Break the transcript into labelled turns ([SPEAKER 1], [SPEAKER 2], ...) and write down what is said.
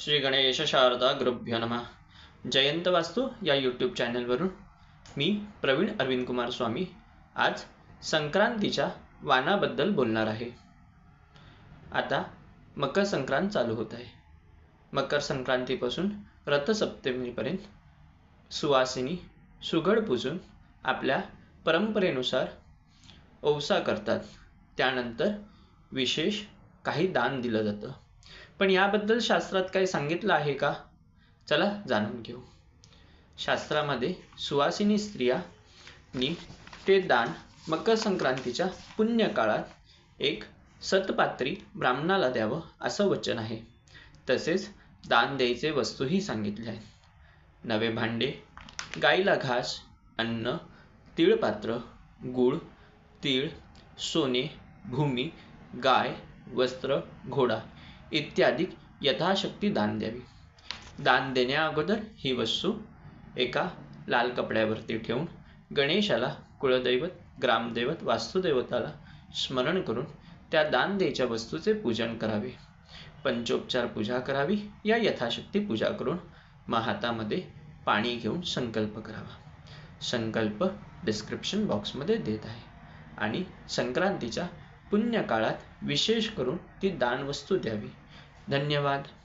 [SPEAKER 1] श्री गणेश शारदा ग्रुभ्य नमः. जयंत वास्तू या यूट्यूब चॅनलवरून मी प्रवीण अरविंद कुमार स्वामी आज संक्रांतीच्या वानाबद्दल बोलणार आहे. आता मकर संक्रांत चालू होत आहे. मकर संक्रांतीपासून रथसप्तमीपर्यंत सुवासिनी सुगड पूजून आपल्या परंपरेनुसार औसा करतात. त्यानंतर विशेष काही दान दिलं जातं. पण याबद्दल शास्त्रात काही सांगितलं आहे का? चला जाणून घेऊ. शास्त्रामध्ये सुवासिनी स्त्रियांनी ते दान मकर संक्रांतीच्या पुण्य काळात एक सतपात्री ब्राह्मणाला द्यावं असं वचन आहे. तसेच दान द्यायचे वस्तूही सांगितले आहेत. नवे भांडे गाईला घास अन्न तिळपात्र गूळ तीळ सोने भूमी गाय वस्त्र घोडा इत्यादी यथाशक्ती दान द्यावी. दान देण्या अगोदर ही वस्तू एका लाल कपड्यावरती ठेवून गणेशाला कुळदैवत ग्रामदैवत वास्तुदैवताला स्मरण करून त्या दान द्यायच्या वस्तूचे पूजन करावे. पंचोपचार पूजा करावी या यथाशक्ती पूजा करून मग हातामध्ये पाणी घेऊन संकल्प करावा. संकल्प डिस्क्रिप्शन बॉक्समध्ये देत आहे आणि संक्रांतीच्या पुण्य काळात विशेष करून ती दानवस्तू द्यावी. धन्यवाद.